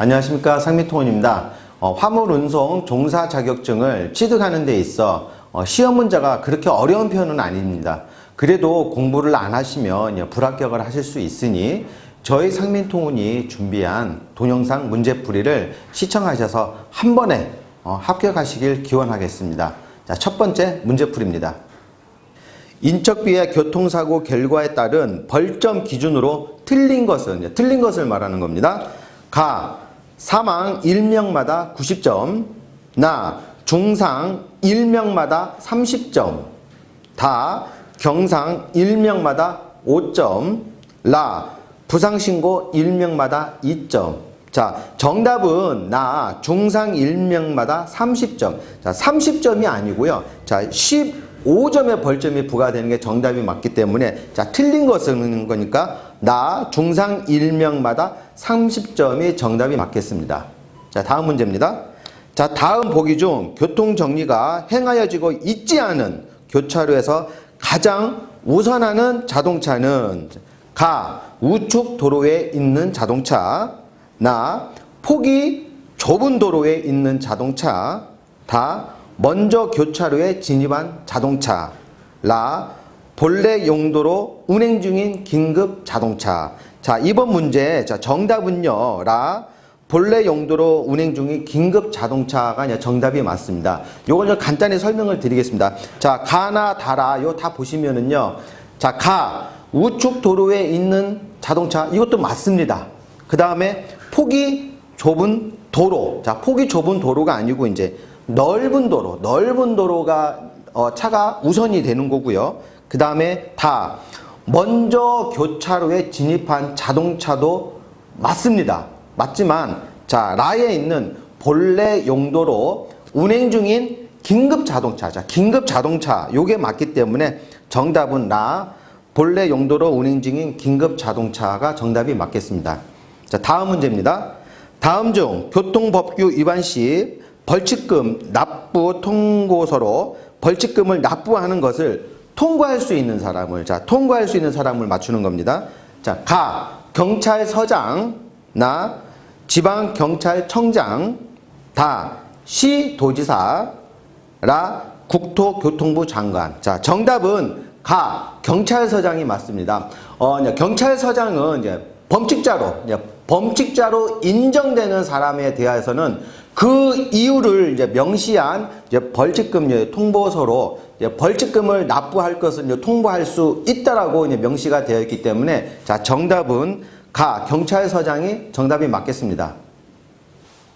안녕하십니까 상미통원입니다. 어, 화물운송 종사 자격증을 취득하는 데 있어 어, 시험 문제가 그렇게 어려운 편은 아닙니다. 그래도 공부를 안 하시면 예, 불합격을 하실 수 있으니 저희 상민통운이 준비한 동영상 문제풀이를 시청하셔서 한 번에 어, 합격하시길 기원하겠습니다. 자, 첫 번째 문제풀이입니다. 인척비의 교통사고 결과에 따른 벌점 기준으로 틀린 것은 이제 틀린 것을 말하는 겁니다. 가 사망 1명마다 90점, 나 중상 1명마다 30점, 다 경상 1명마다 5점, 라 부상 신고 1명마다 2점. 자, 정답은 나 중상 1명마다 30점. 자, 30점이 아니고요. 자, 15점의 벌점이 부과되는 게 정답이 맞기 때문에 자, 틀린 것은 거니까 나 중상 1명마다 30점이 정답이 맞겠습니다. 자, 다음 문제입니다. 자, 다음 보기 중 교통 정리가 행하여지고 있지 않은 교차로에서 가장 우선하는 자동차는 가 우측 도로에 있는 자동차, 나 폭이 좁은 도로에 있는 자동차, 다 먼저 교차로에 진입한 자동차, 라 본래 용도로 운행 중인 긴급 자동차. 자, 이번 문제 자, 정답은요. 라 본래 용도로 운행 중인 긴급 자동차가 정답이 맞습니다. 요걸 좀 간단히 설명을 드리겠습니다. 자, 가나 다라 요 다 보시면은요. 자, 가 우측 도로에 있는 자동차 이것도 맞습니다. 그 다음에 폭이 좁은 도로. 자, 폭이 좁은 도로가 아니고 이제 넓은 도로, 넓은 도로가 어, 차가 우선이 되는 거고요. 그 다음에 다 먼저 교차로에 진입한 자동차도 맞습니다. 맞지만 자 라에 있는 본래 용도로 운행 중인 긴급 자동차, 자 긴급 자동차 요게 맞기 때문에 정답은 라 본래 용도로 운행 중인 긴급 자동차가 정답이 맞겠습니다. 자 다음 문제입니다. 다음 중 교통법규 위반 시 벌칙금 납부 통고서로 벌칙금을 납부하는 것을 통과할 수 있는 사람을 자 통과할 수 있는 사람을 맞추는 겁니다. 자, 가 경찰서장 나 지방 경찰청장 다 시 도지사 라 국토교통부 장관. 자, 정답은 가 경찰서장이 맞습니다. 어, 경찰서장은 이제 범칙자로 이제 범칙자로 인정되는 사람에 대해서는 그 이유를 이제 명시한 이제 벌칙금 이제 통보서로 이제 벌칙금을 납부할 것을 이제 통보할 수 있다라고 이제 명시가 되어 있기 때문에 자 정답은 가 경찰서장이 정답이 맞겠습니다.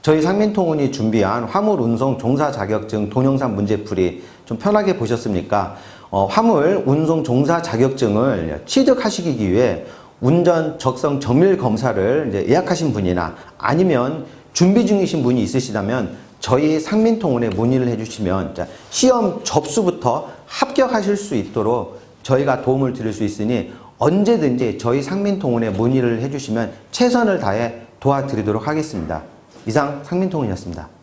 저희 상민통운이 준비한 화물 운송 종사 자격증 동영상 문제풀이 좀 편하게 보셨습니까? 어, 화물 운송 종사 자격증을 취득하시기 위해 운전 적성 정밀 검사를 예약하신 분이나 아니면 준비 중이신 분이 있으시다면 저희 상민통운에 문의를 해주시면 자, 시험 접수부터 합격하실 수 있도록 저희가 도움을 드릴 수 있으니 언제든지 저희 상민통운에 문의를 해주시면 최선을 다해 도와드리도록 하겠습니다. 이상 상민통운이었습니다.